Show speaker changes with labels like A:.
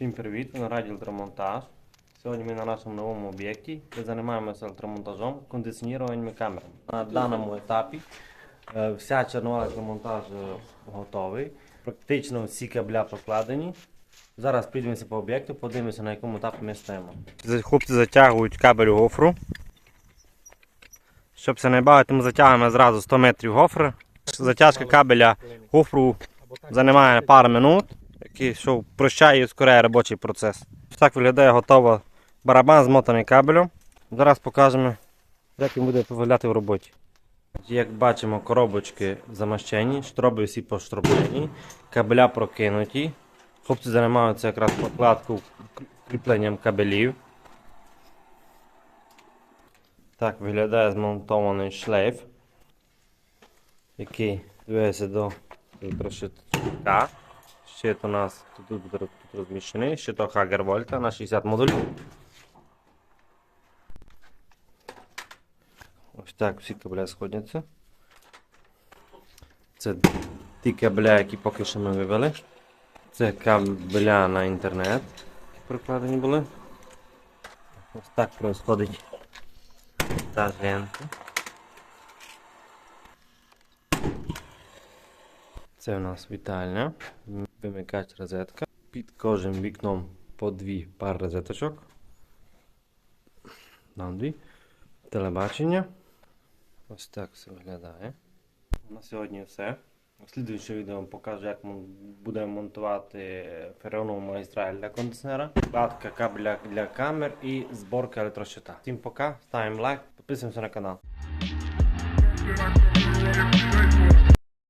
A: Всім привіт! На раді електромонтаж. Сьогодні ми на нашому новому об'єкті, де займаємося електромонтажом, кондиціонуваннями камер. На даному етапі е, вся чернова електромонтаж е, готовий. Практично всі кабеля прокладені. Зараз прийдемося по об'єкту, подивимося на якому етапі ми стоїмо. Хлопці затягують кабель гофру. Щоб це не бавити, ми затягуємо зразу 100 метрів гофри. Затяжка кабеля гофру займає пару минут, який що прощає і скоряє робочий процес. Так виглядає готово барабан змотаний кабелем. Зараз покажемо, як він буде виглядати в роботі. Як бачимо, коробочки замащені, штроби всі поштроблені, кабеля прокинуті. Хлопці займаються якраз прокладку кріпленням кабелів. Так виглядає змонтований шлейф, який дивиться до електрошитка. Щит у нас тут, буде тут розміщений, щиток Hagervolt на 60 модулів. Ось так всі кабеля сходяться. Це ті кабеля, які поки що ми вивели. Це кабеля на інтернет, які прикладені були. Ось так происходить та лента. Це у нас вітальня, вимикач розетка. Під кожним вікном по дві пари розеточок. Нам дві. Телебачення. Ось так все виглядає. На сьогодні все. В слідуючому відео вам покажу, як ми будемо монтувати феронову магістраль для кондиціонера, кладка кабеля для камер і зборка електрощита. Всім пока, ставимо лайк, підписуємося на канал.